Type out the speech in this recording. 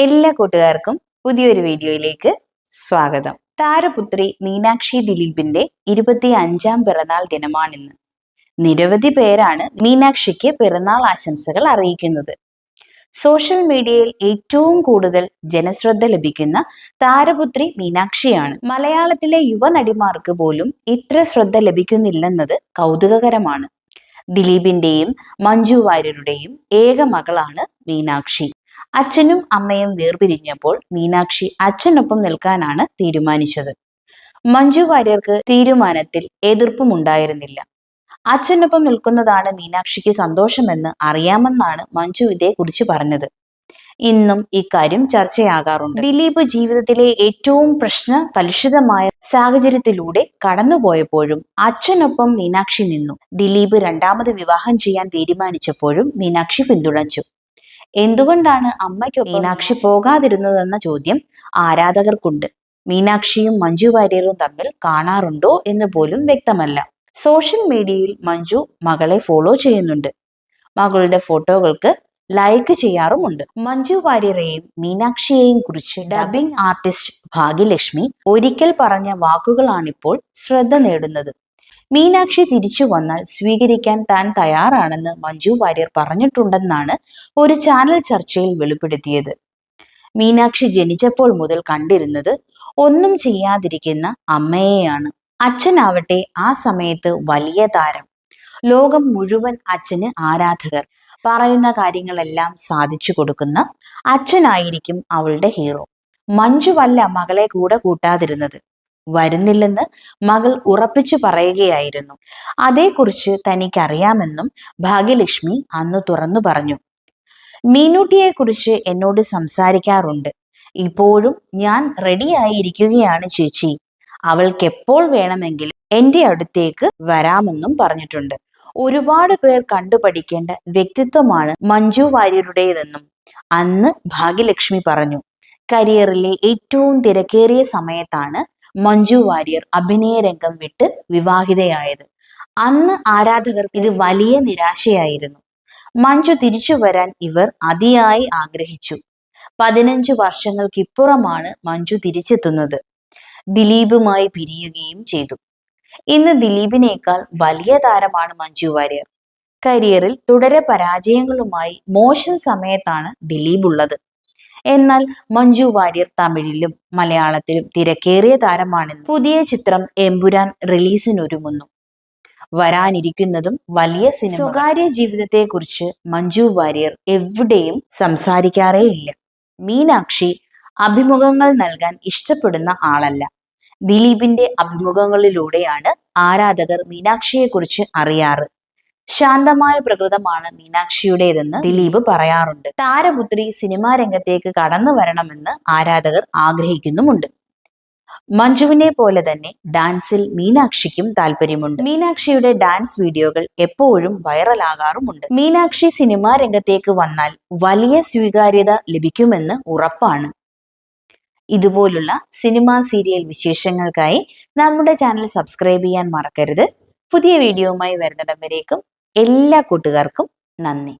എല്ലാ കൂട്ടുകാർക്കും പുതിയൊരു വീഡിയോയിലേക്ക് സ്വാഗതം. താരപുത്രി മീനാക്ഷി ദിലീപിന്റെ ഇരുപത്തി അഞ്ചാം പിറന്നാൾ ദിനമാണിന്ന്. നിരവധി പേരാണ് മീനാക്ഷിക്ക് പിറന്നാൾ ആശംസകൾ അറിയിക്കുന്നത്. സോഷ്യൽ മീഡിയയിൽ ഏറ്റവും കൂടുതൽ ജനശ്രദ്ധ ലഭിക്കുന്ന താരപുത്രി മീനാക്ഷിയാണ്. മലയാളത്തിലെ യുവനടിമാർക്ക് പോലും ഇത്ര ശ്രദ്ധ ലഭിക്കുന്നില്ലെന്നത് കൗതുകകരമാണ്. ദിലീപിന്റെയും മഞ്ജു വാര്യരുടെയും ഏക മകളാണ് മീനാക്ഷി. അച്ഛനും അമ്മയും വേർപിരിഞ്ഞപ്പോൾ മീനാക്ഷി അച്ഛനൊപ്പം നിൽക്കാനാണ് തീരുമാനിച്ചത്. മഞ്ജു വാര്യർക്ക് തീരുമാനത്തിൽ എതിർപ്പുമുണ്ടായിരുന്നില്ല. അച്ഛനൊപ്പം നിൽക്കുന്നതാണ് മീനാക്ഷിക്ക് സന്തോഷമെന്ന് അറിയാമെന്നാണ് മഞ്ജു ഇതേക്കുറിച്ച് പറഞ്ഞത്. ഇന്നും ഇക്കാര്യം ചർച്ചയാകാറുണ്ട്. ദിലീപ് ജീവിതത്തിലെ ഏറ്റവും പ്രശ്ന കലുഷിതമായ സാഹചര്യത്തിലൂടെ കടന്നുപോയപ്പോഴും അച്ഛനൊപ്പം മീനാക്ഷി നിന്നു. ദിലീപ് രണ്ടാമത് വിവാഹം ചെയ്യാൻ തീരുമാനിച്ചപ്പോഴും മീനാക്ഷി പിന്തുണച്ചു. എന്തുകൊണ്ടാണ് അമ്മയ്ക്ക് മീനാക്ഷി പോകാതിരുന്നതെന്ന ചോദ്യം ആരാധകർക്കുണ്ട്. മീനാക്ഷിയും മഞ്ജു വാര്യരും തമ്മിൽ കാണാറുണ്ടോ എന്ന് പോലും വ്യക്തമല്ല. സോഷ്യൽ മീഡിയയിൽ മഞ്ജു മകളെ ഫോളോ ചെയ്യുന്നുണ്ട്. മകളുടെ ഫോട്ടോകൾക്ക് ലൈക്ക് ചെയ്യാറുമുണ്ട്. മഞ്ജു വാര്യരെയും മീനാക്ഷിയെയും കുറിച്ച് ഡബിംഗ് ആർട്ടിസ്റ്റ് ഭാഗ്യലക്ഷ്മി ഒരിക്കൽ പറഞ്ഞ വാക്കുകളാണിപ്പോൾ ശ്രദ്ധ നേടുന്നത്. മീനാക്ഷി തിരിച്ചു വന്നാൽ സ്വീകരിക്കാൻ താൻ തയ്യാറാണെന്ന് മഞ്ജു വാര്യർ പറഞ്ഞിട്ടുണ്ടെന്നാണ് ഒരു ചാനൽ ചർച്ചയിൽ വെളിപ്പെടുത്തിയത്. മീനാക്ഷി ജനിച്ചപ്പോൾ മുതൽ കണ്ടിരുന്നത് ഒന്നും ചെയ്യാതിരിക്കുന്ന അമ്മയെയാണ്. അച്ഛനാവട്ടെ ആ സമയത്ത് വലിയ താരം. ലോകം മുഴുവൻ അച്ഛന് ആരാധകർ. പറയുന്ന കാര്യങ്ങളെല്ലാം സാധിച്ചു കൊടുക്കുന്ന അച്ഛനായിരിക്കും അവളുടെ ഹീറോ. മഞ്ജുവല്ല മകളെ കൂടെ കൂട്ടാതിരുന്നത്. വരുന്നില്ലെന്ന് മകൾ ഉറപ്പിച്ചു പറയുകയായിരുന്നു. അതേക്കുറിച്ച് തനിക്കറിയാമെന്നും ഭാഗ്യലക്ഷ്മി അന്ന് തുറന്നു പറഞ്ഞു. മീനൂട്ടിയെക്കുറിച്ച് എന്നോട് സംസാരിക്കാറുണ്ട്. ഇപ്പോഴും ഞാൻ റെഡിയായിരിക്കുകയാണ് ചേച്ചി. അവൾക്ക് എപ്പോൾ വേണമെങ്കിലും എന്റെ അടുത്തേക്ക് വരാമെന്നും പറഞ്ഞിട്ടുണ്ട്. ഒരുപാട് പേർ കണ്ടുപഠിക്കേണ്ട വ്യക്തിത്വമാണ് മഞ്ജു വാര്യരുടേതെന്നും അന്ന് ഭാഗ്യലക്ഷ്മി പറഞ്ഞു. കരിയറിലെ ഏറ്റവും തിരക്കേറിയ സമയത്താണ് മഞ്ജു വാര്യർ അഭിനയ രംഗം വിട്ട് വിവാഹിതയായത്. അന്ന് ആരാധകർ ഇത് വലിയ നിരാശയായിരുന്നു. മഞ്ജു തിരിച്ചു വരാൻ ഇവർ അതിയായി ആഗ്രഹിച്ചു. പതിനഞ്ചു വർഷങ്ങൾക്കിപ്പുറമാണ് മഞ്ജു തിരിച്ചെത്തുന്നത്. ദിലീപുമായി പിരിയുകയും ചെയ്തു. ഇന്ന് ദിലീപിനേക്കാൾ വലിയ താരമാണ് മഞ്ജു വാര്യർ. കരിയറിൽ തുടരെ പരാജയങ്ങളുമായി മോശം സമയത്താണ് ദിലീപ് ഉള്ളത് എന്നാൽ മഞ്ജു വാര്യർ തമിഴിലും മലയാളത്തിലും തിരക്കേറിയ താരമാണെന്ന് പുതിയ ചിത്രം എമ്പുരാൻ റിലീസിനൊരുങ്ങുന്നു. വരാനിരിക്കുന്നതും വലിയ സിനിമ. സ്വകാര്യ ജീവിതത്തെക്കുറിച്ച് മഞ്ജു വാര്യർ എവിടെയും സംസാരിക്കാറേയില്ല. മീനാക്ഷി അഭിമുഖങ്ങൾ നൽകാൻ ഇഷ്ടപ്പെടുന്ന ആളല്ല. ദിലീപിന്റെ അഭിമുഖങ്ങളിലൂടെയാണ് ആരാധകർ മീനാക്ഷിയെക്കുറിച്ച് അറിയാറ്. ശാന്തമായ പ്രകൃതമാണ് മീനാക്ഷിയുടേതെന്ന് ദിലീപ് പറയാറുണ്ട്. താരപുത്രി സിനിമാ രംഗത്തേക്ക് കടന്നു വരണമെന്ന് ആരാധകർ ആഗ്രഹിക്കുന്നുമുണ്ട്. മഞ്ജുവിനെ പോലെ തന്നെ ഡാൻസിൽ മീനാക്ഷിക്കും താല്പര്യമുണ്ട് മീനാക്ഷിയുടെ ഡാൻസ് വീഡിയോകൾ എപ്പോഴും വൈറലാകാറുമുണ്ട്. മീനാക്ഷി സിനിമാ രംഗത്തേക്ക് വന്നാൽ വലിയ സ്വീകാര്യത ലഭിക്കുമെന്ന് ഉറപ്പാണ്. ഇതുപോലുള്ള സിനിമാ സീരിയൽ വിശേഷങ്ങൾക്കായി നമ്മുടെ ചാനൽ സബ്സ്ക്രൈബ് ചെയ്യാൻ മറക്കരുത്. പുതിയ വീഡിയോയുമായി വരുന്നിടം വരേക്കും. എല്ലാ കൂട്ടുകാർക്കും നന്ദി.